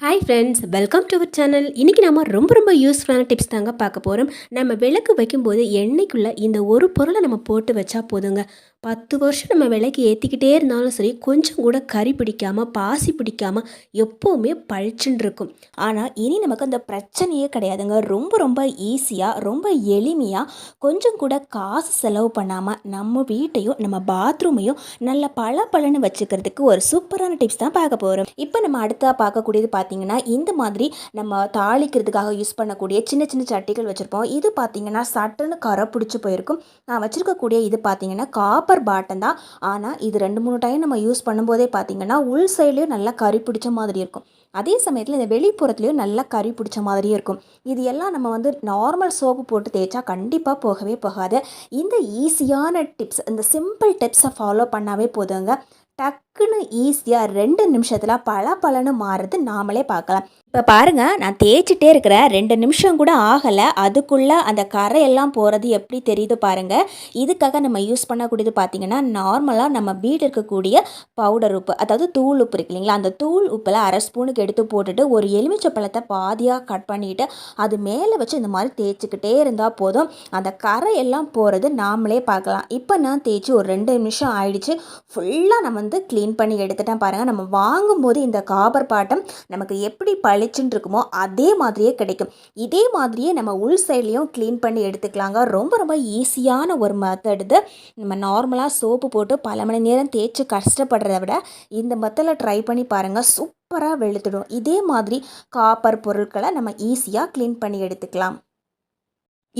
Hi friends welcome to our channel இன்றைக்கி நம்ம ரொம்ப ரொம்ப யூஸ்ஃபுல்லான டிப்ஸ் தாங்க பார்க்க போகிறோம் நம்ம விளக்கு வைக்கும்போது எண்ணெய்க்குள்ளே இந்த ஒரு பொருளை நம்ம போட்டு வச்சா போதுங்க? பத்து வருஷம் நம்ம விலைக்கு ஏற்றிக்கிட்டே இருந்தாலும் சரி கொஞ்சம் கூட கறி பிடிக்காமல் பாசி பிடிக்காமல் எப்போவுமே பழிச்சுன்னு இருக்கும். ஆனால் இனி நமக்கு அந்த பிரச்சனையே கிடையாதுங்க. ரொம்ப ரொம்ப ஈஸியாக ரொம்ப எளிமையாக கொஞ்சம் கூட காசு செலவு பண்ணாமல் நம்ம வீட்டையும் நம்ம பாத்ரூமையும் நல்ல பல பலன்னு வச்சுக்கிறதுக்கு ஒரு சூப்பரான டிப்ஸ் தான் பார்க்க போகிறோம் இப்போ நம்ம அடுத்தா பார்க்கக்கூடியது பார்த்திங்கன்னா இந்த மாதிரி நம்ம தாளிக்கிறதுக்காக யூஸ் பண்ணக்கூடிய சின்ன சின்ன சட்டிகள் வச்சுருப்போம். இது பார்த்தீங்கன்னா சட்டுன்னு கரை பிடிச்சி போயிருக்கும். நான் வச்சுருக்கக்கூடிய இது பார்த்தீங்கன்னா காப்பர் பாட்டம் தான். ஆனால் இது ரெண்டு மூணு டைம் நம்ம யூஸ் பண்ணும்போதே பார்த்தீங்கன்னா உள் சைட்லேயும் நல்லா கறி பிடிச்ச மாதிரி இருக்கும். அதே சமயத்தில் இந்த வெளிப்புறத்துலேயும் நல்லா கறி பிடிச்ச மாதிரியும் இருக்கும். இது எல்லாம் நம்ம வந்து நார்மல் சோப்பு போட்டு தேய்ச்சா கண்டிப்பாக போகவே போகாது. இந்த ஈஸியான டிப்ஸ் இந்த சிம்பிள் டிப்ஸை ஃபாலோ பண்ணாவே போதுங்க. டக்குன்னு ஈஸியாக ரெண்டு நிமிஷத்தில் பல பலன்னு மாறுறது நாமளே பார்க்கலாம் இப்போ பாருங்கள் நான் தேய்ச்சிட்டே இருக்கிறேன். ரெண்டு நிமிஷம் கூட ஆகலை. அதுக்குள்ளே அந்த கரையெல்லாம் போகிறது எப்படி தெரியுது பாருங்கள் இதுக்காக நம்ம யூஸ் பண்ணக்கூடியது பார்த்திங்கன்னா நார்மலாக நம்ம வீட்டில் இருக்கக்கூடிய பவுடர் உப்பு அதாவது தூள் உப்பு இருக்கு இல்லைங்களா? அந்த தூள் உப்பில் அரை ஸ்பூனுக்கு எடுத்து போட்டுட்டு ஒரு எலுமிச்சை பழத்தை பாதியாக கட் பண்ணிவிட்டு அது மேலே வச்சு இந்த மாதிரி தேய்ச்சிக்கிட்டே இருந்தால் போதும். அந்த கரையெல்லாம் போகிறது நாமளே பார்க்கலாம். இப்போ நான் தேய்ச்சி ஒரு ரெண்டு நிமிஷம் ஆயிடுச்சு. ஃபுல்லாக நம்ம வந்து க்ளீன் பண்ணி எடுத்துட்டேன் பாருங்கள் நம்ம வாங்கும்போது இந்த காபர் பாட்டம் நமக்கு எப்படி பளிச்சுன்னு இருக்குமோ அதே மாதிரியே கிடைக்கும். இதே மாதிரியே நம்ம உள் சைட்லேயும் க்ளீன் பண்ணி எடுத்துக்கலாங்க. ரொம்ப ரொம்ப ஈஸியான ஒரு மெத்தட் இது. நம்ம நார்மலாக சோப்பு போட்டு பல மணி நேரம் தேய்ச்சி கஷ்டப்படுறத விட இந்த மெத்தடில் ட்ரை பண்ணி பாருங்கள் சூப்பராக வெளுத்துடும். இதே மாதிரி காப்பர் பொருட்களை நம்ம ஈஸியாக க்ளீன் பண்ணி எடுத்துக்கலாம்.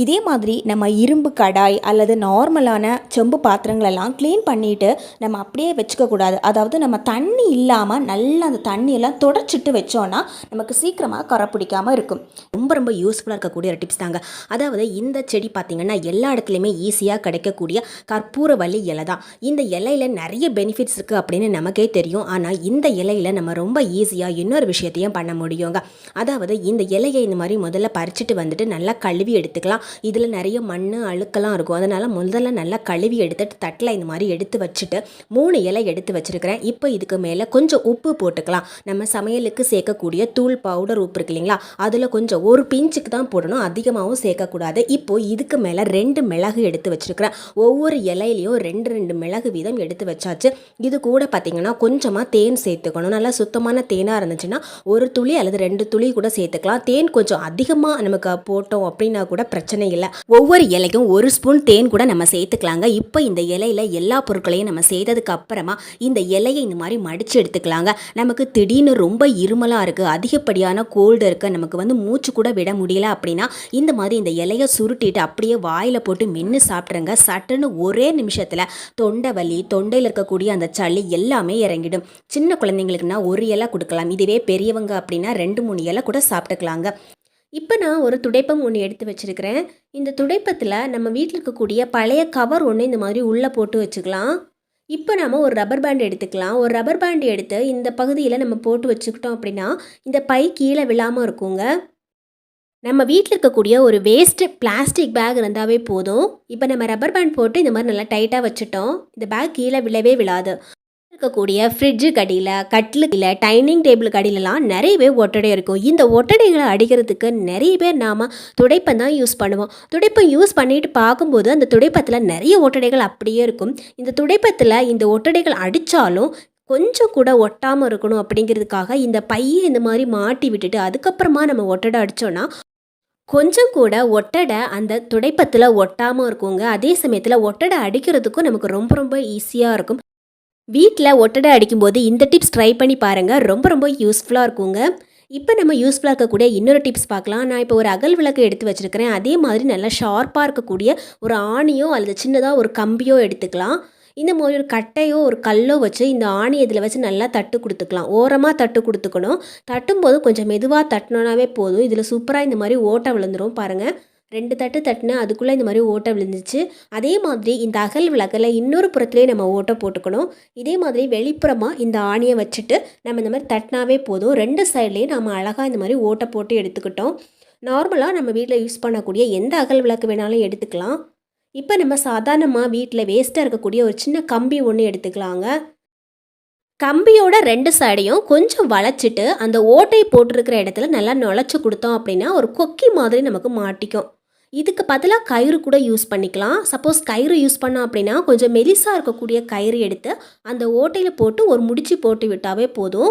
இதே மாதிரி நம்ம இரும்பு கடாய் அல்லது நார்மலான செம்பு பாத்திரங்களெல்லாம் க்ளீன் பண்ணிவிட்டு நம்ம அப்படியே வச்சுக்கக்கூடாது அதாவது நம்ம தண்ணி இல்லாமல் நல்லா அந்த தண்ணியெல்லாம் தொடச்சிட்டு வச்சோன்னா நமக்கு சீக்கிரமாக கரை பிடிக்காமல் இருக்கும். ரொம்ப ரொம்ப யூஸ்ஃபுல்லாக இருக்கக்கூடிய ஒரு டிப்ஸ் தாங்க. அதாவது இந்த செடி பார்த்திங்கன்னா எல்லா இடத்துலையுமே ஈஸியாக கிடைக்கக்கூடிய கற்பூரவள்ளி இலை தான். இந்த இலையில் நிறைய பெனிஃபிட்ஸ் இருக்குது அப்படின்னு நமக்கே தெரியும். ஆனால் இந்த இலையில் நம்ம ரொம்ப ஈஸியாக இன்னொரு விஷயத்தையும் பண்ண முடியுங்க. அதாவது இந்த இலையை இந்த மாதிரி முதல்ல பறிச்சுட்டு வந்துட்டு நல்லா கழுவி எடுத்துக்கலாம். இதில் நிறைய மண் அழுக்கெல்லாம் இருக்கும். அதனால் முதல்ல நல்லா கழுவி எடுத்துட்டு தட்டில் இந்த மாதிரி எடுத்து வச்சுட்டு மூணு இலை எடுத்து வச்சுருக்கிறேன். இப்போ இதுக்கு மேலே கொஞ்சம் உப்பு போட்டுக்கலாம். நம்ம சமையலுக்கு சேர்க்கக்கூடிய தூள் பவுடர் உப்பு இருக்கு இல்லைங்களா? அதில் கொஞ்சம் ஒரு பிஞ்சுக்கு தான் போடணும். அதிகமாகவும் சேர்க்கக்கூடாது. இப்போது இதுக்கு மேலே ரெண்டு மிளகு எடுத்து வச்சுருக்கிறேன். ஒவ்வொரு இலையிலையும் ரெண்டு ரெண்டு மிளகு வீதம் எடுத்து வச்சாச்சு. இது கூட பார்த்திங்கன்னா கொஞ்சமாக தேன் சேர்த்துக்கணும். நல்லா சுத்தமான தேனாக இருந்துச்சுன்னா ஒரு துளி அல்லது ரெண்டு துளி கூட சேர்த்துக்கலாம். தேன் கொஞ்சம் அதிகமாக நமக்கு போட்டோம் அப்படின்னா கூட பிரச்சனை பிரச்சனை இல்லை. ஒவ்வொரு இலைக்கும் ஒரு ஸ்பூன் தேன் கூட நம்ம சேர்த்துக்கலாங்க. இப்போ இந்த இலையில எல்லா பொருட்களையும் நம்ம செய்ததுக்கு அப்புறமா இந்த இலையை இந்த மாதிரி மடித்து எடுத்துக்கலாங்க. நமக்கு திடீர்னு ரொம்ப இருமலாக இருக்குது அதிகப்படியான கோல்டு இருக்குது நமக்கு வந்து மூச்சு கூட விட முடியல அப்படின்னா இந்த மாதிரி இந்த இலையை சுருட்டிட்டு அப்படியே வாயில் போட்டு மென்று சாப்பிட்ருங்க சட்டுன்னு ஒரே நிமிஷத்தில் தொண்டை வலி தொண்டையில் இருக்கக்கூடிய அந்த சளி எல்லாமே இறங்கிடும். சின்ன குழந்தைங்களுக்குன்னா ஒரு இலை கொடுக்கலாம். இதுவே பெரியவங்க அப்படின்னா ரெண்டு மூணு இலை கூட சாப்பிட்டுக்கலாங்க. இப்போ நான் ஒரு துடைப்பம் ஒன்று எடுத்து வச்சுருக்கிறேன். இந்த துடைப்பத்தில் நம்ம வீட்டில் இருக்கக்கூடிய பழைய கவர் ஒன்று இந்த மாதிரி உள்ளே போட்டு வச்சுக்கலாம். இப்போ நம்ம ஒரு ரப்பர் பேண்ட் எடுத்துக்கலாம். ஒரு ரப்பர் பேண்ட் எடுத்து இந்த பகுதியில் நம்ம போட்டு வச்சுக்கிட்டோம் அப்படின்னா இந்த பை கீழே விழாமல் இருக்குங்க. நம்ம வீட்டில் இருக்கக்கூடிய ஒரு வேஸ்ட்டு பிளாஸ்டிக் பேக் இருந்தாவே போதும். இப்போ நம்ம ரப்பர் பேண்ட் போட்டு இந்த மாதிரி நல்லா டைட்டாக வச்சுட்டோம். இந்த பேக் கீழே விழவே விழாது. இருக்கக்கூடிய ஃப்ரிட்ஜு கடியில் கட்டிலுக்கில் டைனிங் டேபிள் கடியிலலாம் நிறையவே ஒட்டடை இருக்கும். இந்த ஒட்டடைகளை அடிக்கிறதுக்கு நிறைய பேர் நாம் துடைப்பம் தான் யூஸ் பண்ணுவோம். துடைப்பம் யூஸ் பண்ணிட்டு பார்க்கும்போது அந்த துடைப்பத்தில் நிறைய ஒட்டடைகள் அப்படியே இருக்கும். இந்த துடைப்பத்தில் இந்த ஒட்டடைகள் அடித்தாலும் கொஞ்சம் கூட ஒட்டாமல் இருக்கணும் அப்படிங்கிறதுக்காக இந்த பையை இந்த மாதிரி மாட்டி விட்டுட்டு அதுக்கப்புறமா நம்ம ஒட்டடை அடித்தோன்னா கொஞ்சம் கூட ஒட்டடை அந்த துடைப்பத்தில் ஒட்டாமல் இருக்குங்க. அதே சமயத்தில் ஒட்டடை அடிக்கிறதுக்கும் நமக்கு ரொம்ப ரொம்ப ஈஸியாக இருக்கும். வீட்டில் ஒட்டடை அடிக்கும்போது இந்த டிப்ஸ் ட்ரை பண்ணி பாருங்கள் ரொம்ப ரொம்ப யூஸ்ஃபுல்லாக இருக்குங்க. இப்போ நம்ம யூஸ்ஃபுல்லாக இருக்கக்கூடிய இன்னொரு டிப்ஸ் பார்க்கலாம். நான் இப்போ ஒரு அகல் விளக்கு எடுத்து வச்சுருக்கிறேன். அதே மாதிரி நல்லா ஷார்ப்பாக இருக்கக்கூடிய ஒரு ஆணியோ அல்லது சின்னதாக ஒரு கம்பியோ எடுத்துக்கலாம். இந்த மாதிரி ஒரு கட்டையோ ஒரு கல்லோ வச்சு இந்த ஆணி இதில் வச்சு நல்லா தட்டு கொடுத்துக்கலாம். ஓரமாக தட்டு கொடுத்துக்கணும். தட்டும்போது கொஞ்சம் மெதுவாக தட்டினோன்னாவே போதும். இதில் சூப்பராக இந்த மாதிரி ஓட்டை விழுந்துரும் பாருங்கள் ரெண்டு தட்டு தட்டுனா அதுக்குள்ளே இந்த மாதிரி ஓட்டை விழுந்துச்சு. அதே மாதிரி இந்த அகல் விளக்கில் இன்னொரு புறத்துலேயே நம்ம ஓட்டை போட்டுக்கணும். இதே மாதிரி வெளிப்புறமாக இந்த ஆணியை வச்சுட்டு நம்ம இந்த மாதிரி தட்டினாவே போதும். ரெண்டு சைட்லேயும் நம்ம அழகாக இந்த மாதிரி ஓட்டை போட்டு எடுத்துக்கிட்டோம். நார்மலாக நம்ம வீட்டில் யூஸ் பண்ணக்கூடிய எந்த அகல் விளக்கு வேணாலும் எடுத்துக்கலாம். இப்போ நம்ம சாதாரணமாக வீட்டில் வேஸ்ட்டாக இருக்கக்கூடிய ஒரு சின்ன கம்பி ஒன்று எடுத்துக்கலாங்க. கம்பியோட ரெண்டு சைடையும் கொஞ்சம் வளைச்சிட்டு அந்த ஓட்டை போட்டிருக்கிற இடத்துல நல்லா நுழைச்சி கொடுத்தோம் அப்படின்னா ஒரு கொக்கி மாதிரி நமக்கு மாட்டிக்கும். இதுக்கு பதிலாக கயிறு கூட யூஸ் பண்ணிக்கலாம். சப்போஸ் கயிறு யூஸ் பண்ணோம் அப்படின்னா கொஞ்சம் மெலிசாக இருக்கக்கூடிய கயிறு எடுத்து அந்த ஓட்டையில் போட்டு ஒரு முடிச்சு போட்டு விட்டாவே போதும்.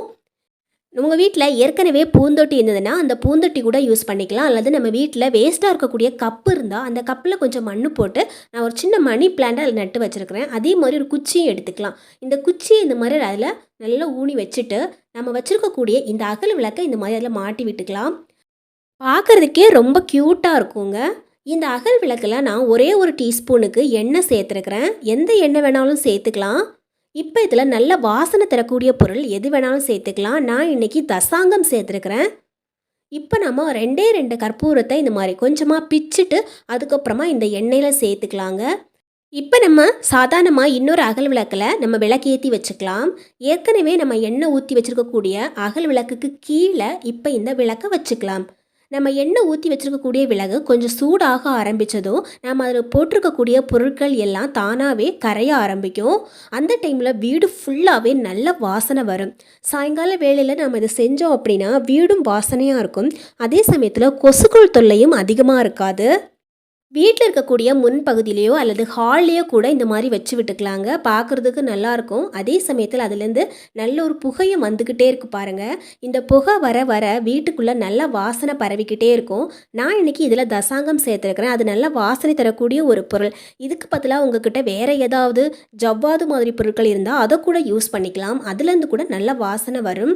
உங்கள் வீட்டில் ஏற்கனவே பூந்தொட்டி இருந்ததுன்னா அந்த பூந்தொட்டி கூட யூஸ் பண்ணிக்கலாம். அல்லது நம்ம வீட்டில் வேஸ்ட்டாக இருக்கக்கூடிய கப்பு இருந்தால் அந்த கப்பில் கொஞ்சம் மண்ணு போட்டு நான் ஒரு சின்ன மணி பிளான்ட் அதில் நட்டு வச்சுருக்கிறேன். அதே மாதிரி ஒரு குச்சியும் எடுத்துக்கலாம். இந்த குச்சியை இந்த மாதிரி அதில் நல்லா ஊனி வச்சுட்டு நம்ம வச்சுருக்கக்கூடிய இந்த அகல் விளக்கை இந்த மாதிரி அதில் மாட்டி விட்டுக்கலாம். பார்க்குறதுக்கே ரொம்ப க்யூட்டாக இருக்குங்க. இந்த அகல் விளக்கில் நான் ஒரே ஒரு டீஸ்பூனுக்கு எண்ணெய் சேர்த்துருக்குறேன். எந்த எண்ணெய் வேணாலும் சேர்த்துக்கலாம். இப்போ இதில் நல்ல வாசனை தரக்கூடிய பொருள் எது வேணாலும் சேர்த்துக்கலாம். நான் இன்னைக்கு தசாங்கம் சேர்த்துருக்குறேன். இப்போ நம்ம ரெண்டே ரெண்டு கற்பூரத்தை இந்த மாதிரி கொஞ்சமாக பிச்சுட்டு அதுக்கப்புறமா இந்த எண்ணெயில் சேர்த்துக்கலாங்க. இப்போ நம்ம சாதாரணமாக இன்னொரு அகல் விளக்கில் நம்ம விளக்கேற்றி வச்சுக்கலாம். ஏற்கனவே நம்ம எண்ணெய் ஊற்றி வச்சுருக்கக்கூடிய அகல் விளக்குக்கு கீழே இப்போ இந்த விளக்கை வச்சுக்கலாம். நம்ம எண்ணெய் ஊற்றி வச்சுருக்கக்கூடிய விலகு கொஞ்சம் சூடாக ஆரம்பித்ததும் நம்ம அதில் போட்டிருக்கக்கூடிய பொருட்கள் எல்லாம் தானாகவே கரைய ஆரம்பிக்கும். அந்த டைமில் வீடு ஃபுல்லாகவே நல்ல வாசனை வரும். சாயங்கால வேளையில் நம்ம இதை செஞ்சோம் அப்படின்னா வீடும் வாசனையாக இருக்கும். அதே சமயத்தில் கொசுக்கள் தொல்லையும் அதிகமாக இருக்காது. வீட்டில் இருக்கக்கூடிய முன்பகுதியிலையோ அல்லது ஹால்லையோ கூட இந்த மாதிரி வச்சு விட்டுக்கலாங்க. பார்க்குறதுக்கு நல்லாயிருக்கும் அதே சமயத்தில் அதுலேருந்து நல்ல ஒரு புகையும் வந்துக்கிட்டே இருக்கு பாருங்கள் இந்த புகை வர வர வீட்டுக்குள்ளே நல்ல வாசனை பரவிக்கிட்டே இருக்கும். நான் இன்னைக்கு இதில் தசாங்கம் சேர்த்துருக்கிறேன். அது நல்ல வாசனை தரக்கூடிய ஒரு பொருள். இதுக்கு பதிலாக உங்ககிட்ட வேறு ஏதாவது ஜவ்வாது மாதிரி பொருட்கள் இருந்தால் அதை கூட யூஸ் பண்ணிக்கலாம். அதுலேருந்து கூட நல்ல வாசனை வரும்.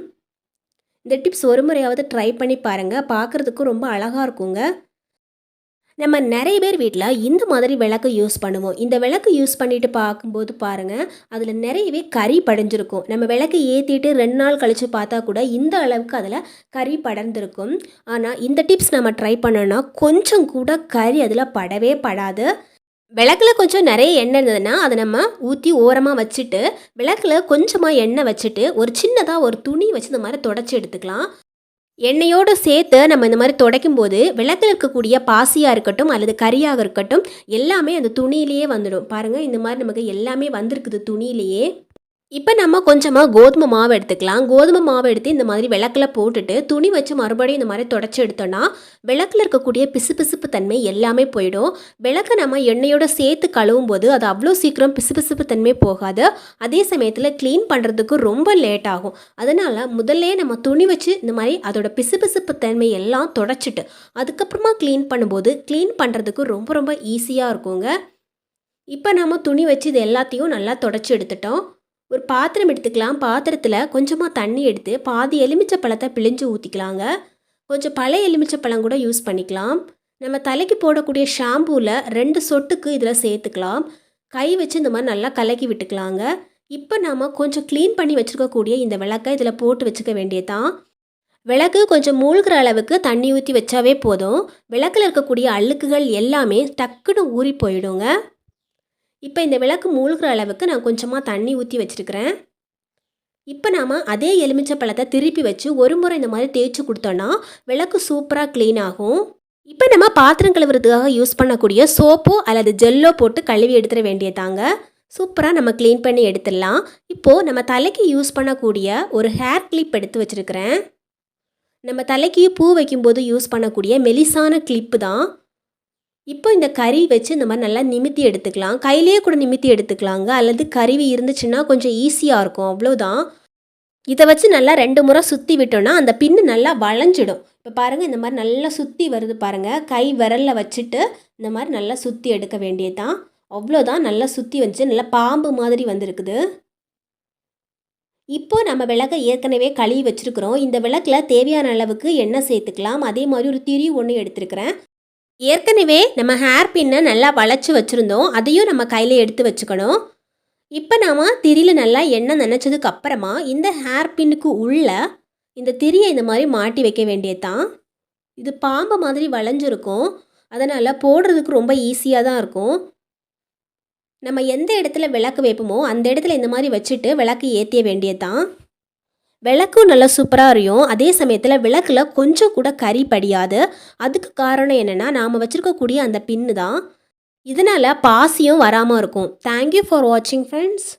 இந்த டிப்ஸ் ஒரு முறையாவது ட்ரை பண்ணி பாருங்கள் பார்க்குறதுக்கும் ரொம்ப அழகாக இருக்குங்க. நம்ம நிறைய பேர் வீட்டில் இந்த மாதிரி விளக்கு யூஸ் பண்ணுவோம். இந்த விளக்கு யூஸ் பண்ணிட்டு பார்க்கும்போது பாருங்கள் அதில் நிறையவே கறி படைஞ்சிருக்கும். நம்ம விளக்கு ஏற்றிட்டு ரெண்டு நாள் கழித்து பார்த்தா கூட இந்த அளவுக்கு அதில் கறி படர்ந்திருக்கும். ஆனால் இந்த டிப்ஸ் நம்ம ட்ரை பண்ணோன்னா கொஞ்சம் கூட கறி அதில் படவே படாது. விளக்குல கொஞ்சம் நிறைய எண்ணெய் இருந்ததுன்னா அதை நம்ம ஊற்றி ஓரமாக வச்சுட்டு விளக்குல கொஞ்சமாக எண்ணெய் வச்சுட்டு ஒரு சின்னதாக ஒரு துணி வச்சு இந்த மாதிரி தொடச்சி எடுத்துக்கலாம். எண்ணெயோடு சேர்த்து நம்ம இந்த மாதிரி துடைக்கும் போது விளக்கில் இருக்கக்கூடிய பாசியாக இருக்கட்டும் அல்லது கறியாக இருக்கட்டும் எல்லாமே அந்த துணியிலேயே வந்துடும். பாருங்கள் இந்த மாதிரி நமக்கு எல்லாமே வந்திருக்குது துணியிலேயே. இப்போ நம்ம கொஞ்சமாக கோதுமை மாவு எடுத்துக்கலாம். கோதுமை மாவு எடுத்து இந்த மாதிரி விளக்கில் போட்டுட்டு துணி வச்சு மறுபடியும் இந்த மாதிரி தொடச்சி எடுத்தோன்னா விளக்கில் இருக்கக்கூடிய பிசுபிசுப்பு தன்மை எல்லாமே போயிடும். விளக்கை நம்ம எண்ணெயோட சேர்த்து கழுவும் போது அது அவ்வளோ சீக்கிரம் பிசுபிசுப்பு தன்மை போகாது. அதே சமயத்தில் க்ளீன் பண்ணுறதுக்கு ரொம்ப லேட் ஆகும். அதனால் முதல்ல நம்ம துணி வச்சு இந்த மாதிரி அதோட பிசுபிசுப்பு தன்மை எல்லாம் தொடச்சிட்டு அதுக்கப்புறமா க்ளீன் பண்ணும்போது க்ளீன் பண்ணுறதுக்கு ரொம்ப ரொம்ப ஈஸியாக இருக்குங்க. இப்போ நம்ம துணி வச்சு இது எல்லாத்தையும் நல்லா தொடச்சி எடுத்துட்டோம். ஒரு பாத்திரம் எடுத்துக்கலாம். பாத்திரத்தில் கொஞ்சமாக தண்ணி எடுத்து பாதி எலுமிச்சை பழத்தை பிழிஞ்சு ஊற்றிக்கலாங்க கொஞ்சம் பழைய எலுமிச்சை பழம் கூட யூஸ் பண்ணிக்கலாம். நம்ம தலைக்கு போடக்கூடிய ஷாம்பூவில் ரெண்டு சொட்டுக்கு இதில் சேர்த்துக்கலாம். கை வச்சு இந்த மாதிரி நல்லா கலக்கி விட்டுக்கலாங்க. இப்போ நாம் கொஞ்சம் க்ளீன் பண்ணி வச்சுருக்கக்கூடிய இந்த விளக்கை இதில் போட்டு வச்சுக்க வேண்டியதான் விளக்கு கொஞ்சம் மூழ்கிற அளவுக்கு தண்ணி ஊற்றி வச்சாவே போதும். விளக்கில் இருக்கக்கூடிய அழுக்குகள் எல்லாமே டக்குன்னு ஊறி போயிடுங்க. இப்போ இந்த விளக்கு மூழ்கிற அளவுக்கு நான் கொஞ்சமாக தண்ணி ஊற்றி வச்சுருக்கிறேன். இப்போ நாம் அதே எலுமிச்சை பழத்தை திருப்பி வச்சு ஒரு முறை இந்த மாதிரி தேய்ச்சி கொடுத்தோன்னா விளக்கு சூப்பராக க்ளீன் ஆகும். இப்போ நம்ம பாத்திரம் கழுவுறதுக்காக யூஸ் பண்ணக்கூடிய சோப்போ அல்லது ஜெல்லோ போட்டு கழுவி எடுத்துட வேண்டியதாங்க. சூப்பராக நம்ம க்ளீன் பண்ணி எடுத்துடலாம். இப்போது நம்ம தலைக்கு யூஸ் பண்ணக்கூடிய ஒரு ஹேர் கிளிப் எடுத்து வச்சுருக்கிறேன். நம்ம தலைக்கு பூ வைக்கும்போது யூஸ் பண்ணக்கூடிய மெலிசான கிளிப்பு தான். இப்போ இந்த கறி வச்சு இந்த மாதிரி நல்லா நிமித்தி எடுத்துக்கலாம். கையிலேயே கூட நிமித்தி எடுத்துக்கலாங்க. அல்லது கருவி இருந்துச்சுன்னா கொஞ்சம் ஈஸியாக இருக்கும். அவ்வளோதான் இதை வச்சு நல்லா ரெண்டு முறை சுற்றி விட்டோன்னா அந்த பின்னு நல்லா வளைஞ்சிடும். இப்போ பாருங்கள் இந்த மாதிரி நல்லா சுற்றி வருது பாருங்கள் கை விரலில் வச்சுட்டு இந்த மாதிரி நல்லா சுற்றி எடுக்க வேண்டியதுதான். அவ்வளோதான் நல்லா சுற்றி வச்சு நல்லா பாம்பு மாதிரி வந்திருக்குது. இப்போ நம்ம விளக்கை ஏற்கனவே கழுவி வச்சுருக்குறோம். இந்த விளக்கில் தேவையான அளவுக்கு எண்ணெய் சேர்த்துக்கலாம். அதே மாதிரி ஒரு திரி ஒன்று எடுத்துருக்கிறேன். ஏற்கனவே நம்ம ஹேர் பின்னை நல்லா வளைச்சி வச்சுருந்தோம். அதையும் நம்ம கையில் எடுத்து வச்சுக்கணும். இப்போ நாம் திரியில் நல்லா எண்ணெய் நினச்சதுக்கு அப்புறமா இந்த ஹேர் பின்னுக்கு உள்ள இந்த திரியை இந்த மாதிரி மாட்டி வைக்க வேண்டியது தான் இது பாம்பு மாதிரி வளைஞ்சிருக்கும். அதனால் போடுறதுக்கு ரொம்ப ஈஸியாக தான் இருக்கும். நம்ம எந்த இடத்துல விளக்கு வைப்போமோ அந்த இடத்துல இந்த மாதிரி வச்சுட்டு விளக்கு ஏற்றிய வேண்டியது தான் விளக்கும் நல்லா சூப்பராக இருக்கும் அதே சமயத்தில் விளக்கில் கொஞ்சம் கூட கறி படியாது. அதுக்கு காரணம் என்னென்னா நாம் வச்சுருக்கக்கூடிய அந்த பின்னு தான் இதனால் பாசியும் வராமல் இருக்கும். தேங்க்யூ ஃபார் வாட்சிங் ஃப்ரெண்ட்ஸ்